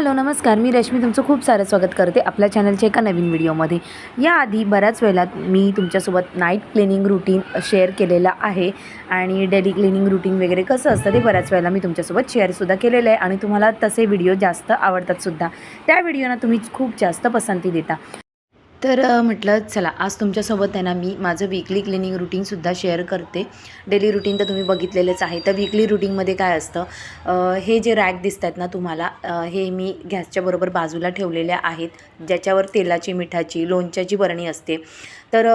Hello नमस्कार. मी रश्मी तुमचं खूप सारं स्वागत करते आपल्या चॅनलच्या एका नवीन व्हिडिओमध्ये. याआधी बऱ्याच वेळेला मी तुमच्यासोबत नाईट क्लिनिंग रुटीन शेअर केलेलं आहे आणि डेली क्लिनिंग रुटीन वगैरे कसं असतं ते बऱ्याच वेळेला मी तुमच्यासोबत शेअरसुद्धा केलेलं आहे आणि तुम्हाला तसे व्हिडिओ जास्त आवडतातसुद्धा त्या व्हिडिओना तुम्ही खूप जास्त पसंती देता. तर म्हटलं चला आज तुमच्यासोबत आहे ना मी माझं वीकली क्लिनिंग रुटीनसुद्धा शेअर करते. डेली रुटीन तर तुम्ही बघितलेलंच आहे. तर वीकली रुटीनमध्ये काय असतं हे जे रॅक दिसत आहेत ना तुम्हाला हे मी गॅसच्या बरोबर बाजूला ठेवलेल्या आहेत. ज्याच्यावर तेलाची मिठाची लोणच्याची बरणी असते. तर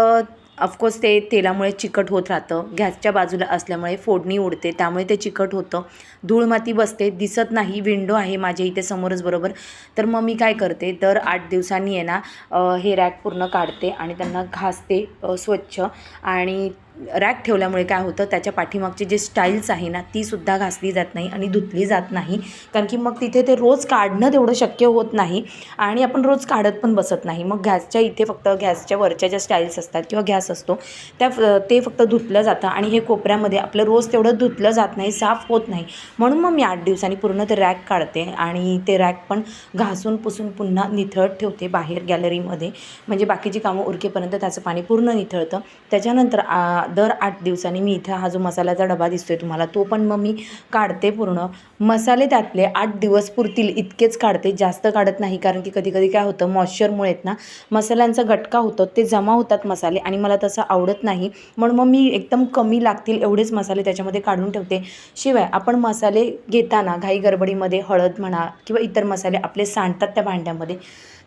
ऑफकोर्स ते तेलामुळे चिकट होत राहतं. गॅसच्या बाजूला असल्यामुळे फोडणी उडते त्यामुळे ते चिकट होतं. धूळ माती बसते दिसत नाही विंडो आहे माझ्या इथे समोरच बरोबर? तर मग मी काय करते दर आठ दिवसांनी आहे ना हे रॅक पूर्ण काढते आणि त्यांना घासते स्वच्छ. आणि रॅक ठेवल्यामुळे काय होतं त्याच्या पाठीमागची जे स्टाईल्स आहे ना तीसुद्धा घासली जात नाही आणि धुतली जात नाही. कारण की मग तिथे ते रोज काढणं तेवढं शक्य होत नाही आणि आपण रोज काढत पण बसत नाही. मग गॅसच्या इथे फक्त गॅसच्या वरच्या ज्या स्टाईल्स असतात किंवा गॅस असतो त्या ते फक्त धुतलं जातं आणि हे कोपऱ्यामध्ये आपलं रोज तेवढं धुतलं जात नाही साफ होत नाही. म्हणून मग मी आठ दिवसांनी पूर्ण ते रॅक काढते आणि ते रॅक पण घासून पुसून पुन्हा निथळत ठेवते बाहेर गॅलरीमध्ये. म्हणजे बाकीची कामं उरकेपर्यंत त्याचं पाणी पूर्ण निथळतं. त्याच्यानंतर आ, दर आठ दिवसांनी मी इथं हा जो मसाल्याचा डबा दिसतोय तुम्हाला तो पण मग मी काढते पूर्ण. मसाले त्यातले आठ दिवस पुरतील इतकेच काढते जास्त काढत नाही कारण की कधी कधी काय होतं मॉइश्चरमुळे आहेत ना मसाल्यांचा गटका होतो ते जमा होतात मसाले आणि मला तसं आवडत नाही. म्हणून मग मी एकदम कमी लागतील एवढेच मसाले त्याच्यामध्ये काढून ठेवते. शिवाय आपण मसाले घेताना घाई गडबडीमध्ये हळद म्हणा किंवा इतर मसाले आपले सांडतात त्या भांड्यामध्ये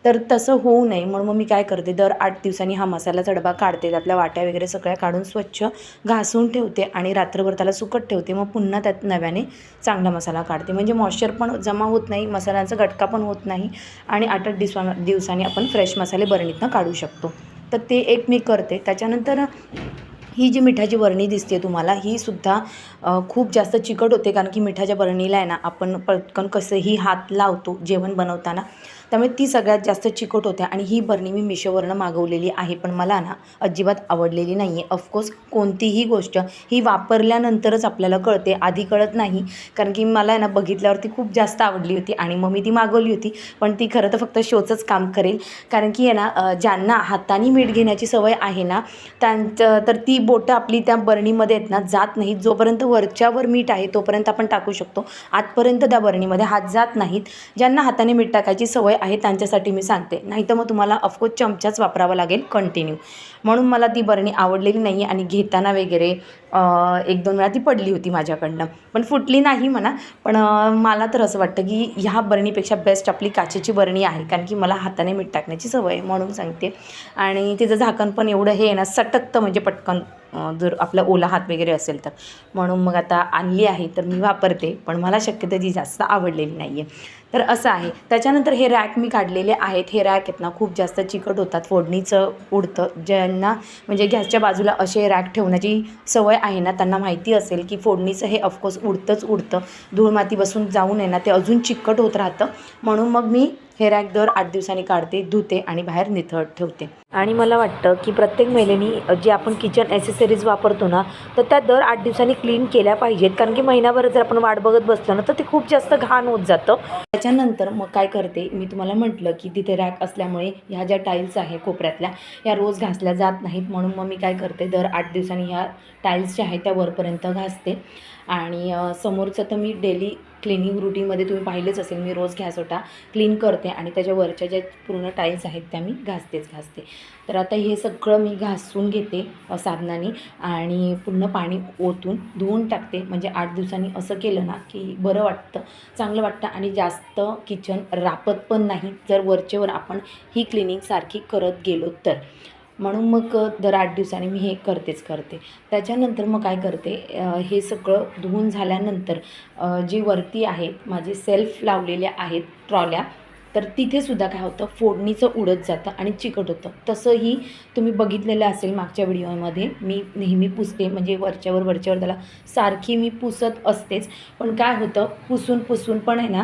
तर तसं होऊ नये. म्हणून मग मी काय करते दर आठ दिवसांनी हा मसाल्याचा डबा काढते त्यातल्या वाट्या वगैरे सगळ्या काढून स्वच्छ स्वच्छ घासून ठेवते आणि रात्रभर त्याला सुकट ठेवते. मग पुन्हा त्यात नव्याने चांगला मसाला काढते. म्हणजे मॉइश्चर पण जमा होत नाही मसाल्यांचा गटका पण होत नाही आणि आठ आठ दिवसा दिवसांनी आपण फ्रेश मसाले बरणीतनं काढू शकतो. तर ते एक मी करते. त्याच्यानंतर ही जी मिठाची बरणी दिसते तुम्हाला ही सुद्धा खूप जास्त चिकट होते कारण की मिठाच्या बरणीला आहे ना आपण पटकन कसंही हात लावतो जेवण बनवताना. त्यामुळे ती सगळ्यात जास्त चिकट होत्या आणि ही बरणी मी मिशोवरनं मागवलेली आहे. पण मला ना अजिबात आवडलेली नाही आहे ऑफकोर्स कोणतीही गोष्ट ही वापरल्यानंतरच आपल्याला कळते. आधी कळत नाही. कारण की मला आहे ना बघितल्यावरती खूप जास्त आवडली होती आणि मग मी ती मागवली होती. पण ती खरं तर फक्त शोचंच काम करेल. कारण की आहे ना ज्यांना हाताने मीठ घेण्याची सवय आहे ना त्यांचं तर ती बोटं आपली त्या बरणीमध्ये आहेत ना जात नाहीत. जोपर्यंत वरच्यावर मीठ आहे तोपर्यंत आपण टाकू शकतो. आतपर्यंत त्या बरणीमध्ये हात जात नाहीत. ज्यांना हाताने मीठ टाकायची सवय आहे त्यांच्यासाठी मी सांगते. नाही तर मग तुम्हाला ऑफकोर्स चमचाच वापरावा लागेल कंटिन्यू म्हणून मला ती बरणी आवडलेली नाही आहे आणि घेताना वगैरे एक दोन वेळा ती पडली होती माझ्याकडनं. पण फुटली नाही म्हणा. पण मला तर असं वाटतं की ह्या बरणीपेक्षा बेस्ट आपली काचेची बरणी आहे. कारण की मला हाताने मीठ टाकण्याची सवय आहे म्हणून सांगते. आणि तिचं झाकण पण एवढं हे आहे ना सटकतं म्हणजे पटकन. जर आपला ओला हात वगैरे असेल तर. म्हणून मग आता आणली आहे तर मी वापरते पण मला शक्यतो ती जास्त आवडलेली नाही आहे तर असं आहे. त्याच्यानंतर हे रॅक मी काढलेले आहेत. हे रॅक आहेत ना खूप जास्त चिकट होतात. फोडणीचं उडतं. ज्यांना म्हणजे गॅसच्या बाजूला असे रॅक ठेवण्याची सवय आहे ना त्यांना माहिती असेल की फोडणीचं हे ऑफकोर्स उडतंच उडतं. धूळ माती बसून जाऊन आहे ना ते अजून चिकट होत राहतं. म्हणून मग मी हे रॅक दर आठ दिवसांनी काढते धुते आणि बाहेर निथळ ठेवते. आणि मला वाटतं की प्रत्येक महिलेनी जे आपण किचन ॲसेसरीज वापरतो ना तर त्या दर आठ दिवसांनी क्लीन केल्या पाहिजेत. कारण की महिनाभर जर आपण वाट बघत बसलो ना तर ते खूप जास्त घाण होत जातं. त्याच्यानंतर मग काय करते मी तुम्हाला म्हटलं की तिथे रॅक असल्यामुळे ह्या ज्या टाईल्स आहे कोपऱ्यातल्या ह्या रोज घासल्या जात नाहीत. म्हणून मग मी काय करते दर आठ दिवसांनी ह्या टाईल्स ज्या आहेत त्या वरपर्यंत घासते. आणि समोरचं तर मी डेली क्लिनिंग रुटीनमध्ये तुम्ही पाहिलेच असेल मी रोज घ्यासोटा क्लीन करते आणि त्याच्या वरच्या ज्या पूर्ण टाईल्स आहेत त्या मी घासतेच घासते. तर आता हे सगळं मी घासून घेते साबणाने आणि पूर्ण पाणी ओतून धुवून टाकते. म्हणजे आठ दिवसांनी असं केलं ना की बरं वाटतं चांगलं वाटतं आणि जास्त किचन रापत पण नाही. जर वरचेवर आपण ही क्लिनिंग सारखी करत गेलो तर. म्हणून मग दर आठ दिवसांनी मी हे करतेच करते. त्याच्यानंतर मग काय करते हे सगळं धुवून झाल्यानंतर जे जी वरती आहेत माझे सेल्फ लावलेल्या आहेत ट्रॉल्या तर तिथेसुद्धा काय होतं फोडणीचं उडत जातं आणि चिकट होतं. तसंही तुम्ही बघितलेलं असेल मागच्या व्हिडिओमध्ये मी नेहमी पुसते म्हणजे वरच्यावर वरच्यावर त्याला सारखी मी पुसत असतेच. पण काय होतं पुसून पुसून पण आहे ना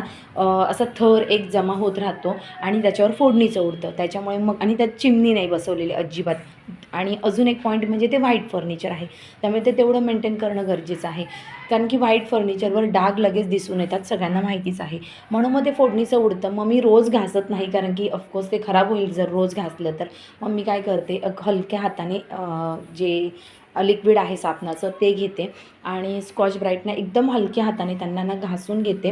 असा थर एक जमा होत राहतो आणि त्याच्यावर फोडणीचं उडतं. त्याच्यामुळे मग आणि त्यात चिमणी नाही बसवलेली अजिबात. आणि अजून एक पॉईंट म्हणजे ते व्हाईट फर्निचर आहे. त्यामुळे ते तेवढं मेंटेन करणं गरजेचं आहे. कारण की व्हाईट फर्निचरवर डाग लगेच दिसून येतात सगळ्यांना माहितीच आहे. म्हणून मग ते फोडणीचं उडतं. मग मी रोज घासत नाही कारण की ऑफकोर्स ते खराब होईल जर रोज घासलं तर. मग मी काय करते हलक्या हाताने जे लिक्विड आहे साबणाचं ते घेते. आणि स्कॉच ब्राईटनं एकदम हलक्या हाताने त्यांना ना घासून घेते.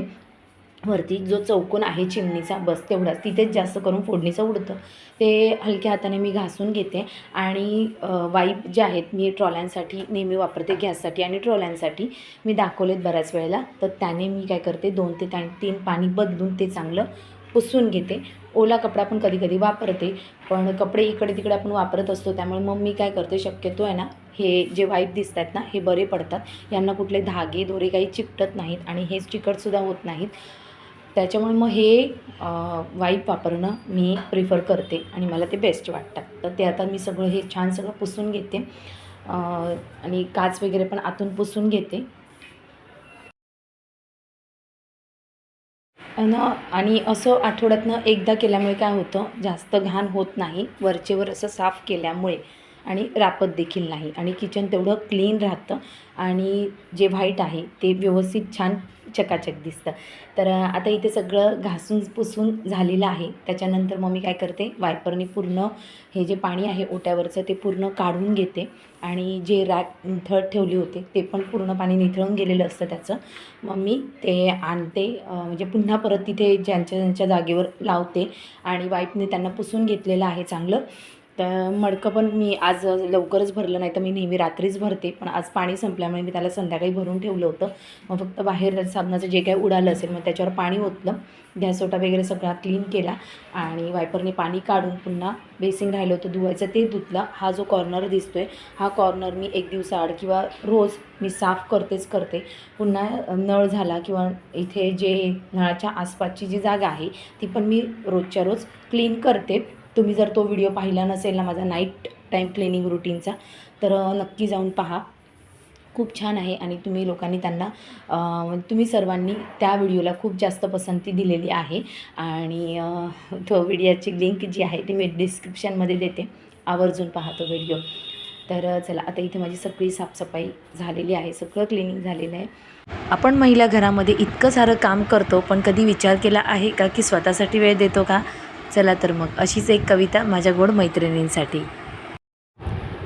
वरती जो चौकोन आहे चिमणीचा बस तेवढाच. तिथेच जास्त करून फोडणीचं उडतं. ते हलक्या हाताने मी घासून घेते आणि वाईप जे आहेत मी ट्रॉल्यांसाठी नेहमी वापरते गॅससाठी आणि ट्रॉल्यांसाठी मी दाखवलेत बऱ्याच वेळेला. तर त्याने मी काय करते दोन ते त्या- तीन पाणी बदलून ते चांगलं पुसून घेते. ओला कपडा पण कधी कधी वापरते पण कपडे इकडे तिकडे आपण वापरत असतो त्यामुळे मग मी काय करते शक्यतो आहे ना हे जे वाईप दिसत आहेत ना हे बरे पडतात. यांना कुठले धागे दोरे काही चिकटत नाहीत आणि हे चिकटसुद्धा होत नाहीत. त्याच्यामुळे मग हे वाईप वापरणं मी प्रिफर करते आणि मला ते बेस्ट वाटतात. तर ते आता मी सगळं हे छान सगळं पुसून घेते. आणि काच वगैरे पण आतून पुसून घेते. आणि असं आठवड्यातनं एकदा केल्यामुळे काय होतं जास्त घाण होत नाही. वरचेवर असं साफ केल्यामुळे आणि रापत देखील नाही. आणि किचन तेवढं क्लीन राहतं आणि जे व्हाईट आहे ते व्यवस्थित छान चकाचक दिसतं. तर आता इथे सगळं घासून पुसून झालेलं आहे. त्याच्यानंतर मग मी काय करते वायपरनी पूर्ण हे जे पाणी आहे ओट्यावरचं ते पूर्ण काढून घेते. आणि जे रॅक थर्ड ठेवले होते ते पण पूर्ण पाणी निथळून गेलेलं असतं त्याचं. मग मी ते आणते म्हणजे पुन्हा परत तिथे ज्यांच्या ज्यांच्या जागेवर लावते. आणि वाईपने त्यांना पुसून घेतलेलं आहे चांगलं. तर मडकं पण मी आज लवकरच भरलं नाही तर मी नेहमी रात्रीच भरते. पण आज पाणी संपल्यामुळे मी त्याला संध्याकाळी भरून ठेवलं होतं. मग फक्त बाहेर साबणाचं जे काही उडालं असेल मग त्याच्यावर पाणी ओतलं. गॅस ओटा वगैरे सगळा क्लीन केला आणि वायपरने पाणी काढून पुन्हा बेसिंग राहिलं होतं धुवायचं ते धुतलं. हा जो कॉर्नर दिसतो आहे हा कॉर्नर मी एक दिवसाआड किंवा रोज मी साफ करतेच करते. पुन्हा नळ झाला किंवा इथे जे नळाच्या आसपासची जी जागा आहे ती पण मी रोजच्या रोज क्लीन करते. तुम्ही जर तो व्हिडिओ पाहिला नसेल ना माझा नाईट टाईम क्लिनिंग रुटीनचा तर नक्की जाऊन पहा. खूप छान आहे आणि तुम्ही लोकांनी त्यांना तुम्ही सर्वांनी त्या व्हिडिओला खूप जास्त पसंती दिलेली आहे. आणि तो व्हिडिओची लिंक जी आहे ती मी डिस्क्रिप्शनमध्ये देते. आवर्जून पहा तो व्हिडिओ. तर चला आता इथे माझी सगळी साफसफाई झालेली आहे सगळं क्लिनिंग झालेलं आहे. आपण महिला घरामध्ये इतकं सारं काम करतो पण कधी विचार केला आहे का की स्वतःसाठी वेळ देतो का? चला तर मग अशीच एक कविता माझ्या गोड मैत्रिणींसाठी.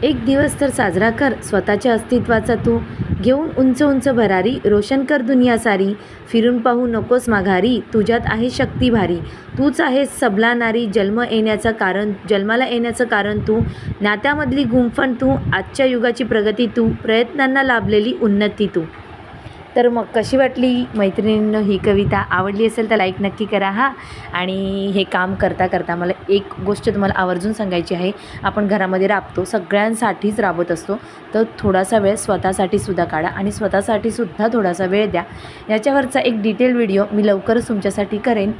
एक दिवस तर साजरा कर स्वतःच्या अस्तित्वाचा तू. घेऊन उंच उंच भरारी रोशन कर दुनिया सारी. फिरून पाहू नकोस माघारी तुझ्यात आहे शक्ती भारी. तूच आहेस सबला नारी जन्म येण्याचं कारण जन्माला येण्याचं कारण तू. नात्यामधली गुंफण तू आजच्या युगाची प्रगती तू. प्रयत्नांना लाभलेली उन्नती तू. तर मग कशी वाटली मैत्रिणींनो ही कविता? आवडली असेल तर लाईक नक्की करा हा. आणि हे काम करता करता मला एक गोष्ट तुम्हाला आवर्जून सांगायची आहे. आपण घरामध्ये राबतो सगळ्यांसाठीच राबत असतो. तर थोडासा वेळ स्वतःसाठी सुद्धा काढा आणि स्वतःसाठी सुद्धा थोडासा वेळ द्या. याच्यावरचा एक डिटेल व्हिडिओ मी लवकरच तुमच्यासाठी करेन.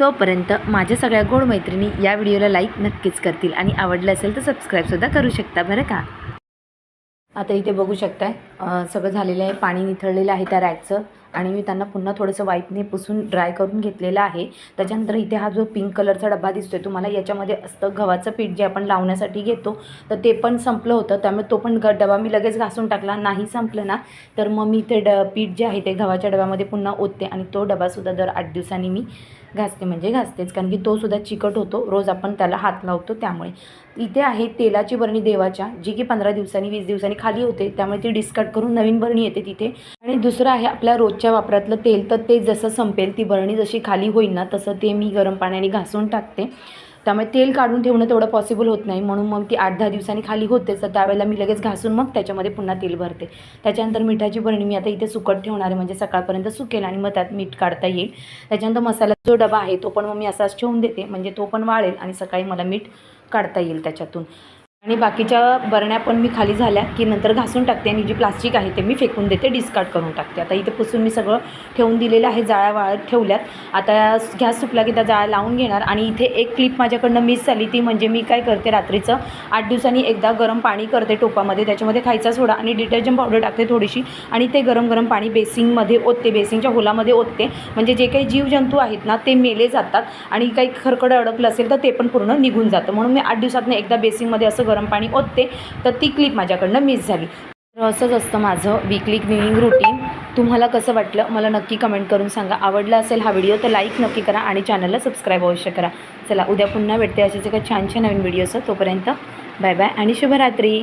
तोपर्यंत माझ्या सगळ्या गोड मैत्रिणी या व्हिडिओला लाईक नक्कीच करतील आणि आवडलं असेल तर सबस्क्राईबसुद्धा करू शकता बरं का? आता इथे बघू शकताय सगळं झालेलं आहे पाणी निथळलेलं आहे त्या रॅकचं. आणि मी त्यांना पुन्हा थोडंसं वाईपने पुसून ड्राय करून घेतलेलं आहे. त्याच्यानंतर इथे हा जो पिंक कलरचा डबा आहे तुम्हाला याच्यामध्ये असतं गव्हाचं पीठ जे आपण लावण्यासाठी घेतो तर ते पण संपलं होतं. त्यामुळे तो पण ग डबा मी लगेच घासून टाकला. नाही संपलं ना तर मग मी ते ड पीठ जे आहे ते गव्हाच्या डब्यामध्ये पुन्हा ओतते आणि तो डबासुद्धा दर आठ दिवसांनी मी घासते म्हणजे घासतेच. कारण की तो सुद्धा चिकट होतो. रोज आपण त्याला हात लावतो त्यामुळे. इथे आहे तेलाची बरणी देवाच्या जी की पंधरा दिवसांनी वीस दिवसांनी खाली होते. त्यामुळे ती डिस्कार्ड करून नवीन बरणी येते तिथे. आणि दुसरं आहे आपल्या रोजच्या वापरातलं तेल तर ते जसं संपेल ती बरणी जशी खाली होईल ना तसं ते मी गरम पाण्याने घासून टाकते. त्यामुळे तेल काढून ठेवणं तेवढं पॉसिबल होत नाही. म्हणून मग ती आठ दहा दिवसांनी खाली होते तर त्यावेळेला मी लगेच घासून मग त्याच्यामध्ये पुन्हा तेल भरते. त्याच्यानंतर मिठाची बरणी मी आता इथे सुकट ठेवणार आहे म्हणजे सकाळपर्यंत सुकेल आणि मग त्यात मीठ काढता येईल. त्याच्यानंतर मसाला जो डबा आहे तो पण मग मी असाच ठेवून देते. म्हणजे तो पण वाळेल आणि सकाळी मला मीठ काढता येईल त्याच्यातून. आणि बाकीच्या बरण्या पण मी खाली झाल्या की नंतर घासून टाकते आणि जी प्लास्टिक आहे ते मी फेकून देते डिस्कार्ड करून टाकते. आता इथे पुसून मी सगळं ठेवून दिलेलं आहे जाळ्या वाळत ठेवल्यात. आता गॅस सुकला की त्या जाळ्या लावून घेणार आणि इथे एक क्लिप माझ्याकडनं मिस झाली. ती म्हणजे मी काय करते रात्रीचं आठ दिवसांनी एकदा गरम पाणी करते टोपामध्ये. त्याच्यामध्ये खायचा सोडा आणि डिटर्जंट पावडर टाकते थोडीशी आणि ते गरम गरम पाणी बेसिंगमध्ये ओतते बेसिंगच्या होलामध्ये ओतते. म्हणजे जे काही जीवजंतू आहेत ना ते मेले जातात आणि काही खरकडं अडकलं असेल तर ते पण पूर्ण निघून जातं. म्हणून मी आठ दिवसातनं एकदा बेसिंगमध्ये असं गरम पाणी ओतते तर ती क्लिप माझ्याकडनं मिस झाली. तर असंच असतं माझं वीकली क्लिनिंग रुटीन तुम्हाला कसं वाटलं? मला नक्की कमेंट करून सांगा. आवडला असेल हा व्हिडिओ तर लाईक नक्की करा आणि चॅनलला सबस्क्राईब अवश्य करा. चला उद्या पुन्हा भेटते असेच एका छान छान नवीन व्हिडिओचं तोपर्यंत बाय बाय आणि शुभरात्री.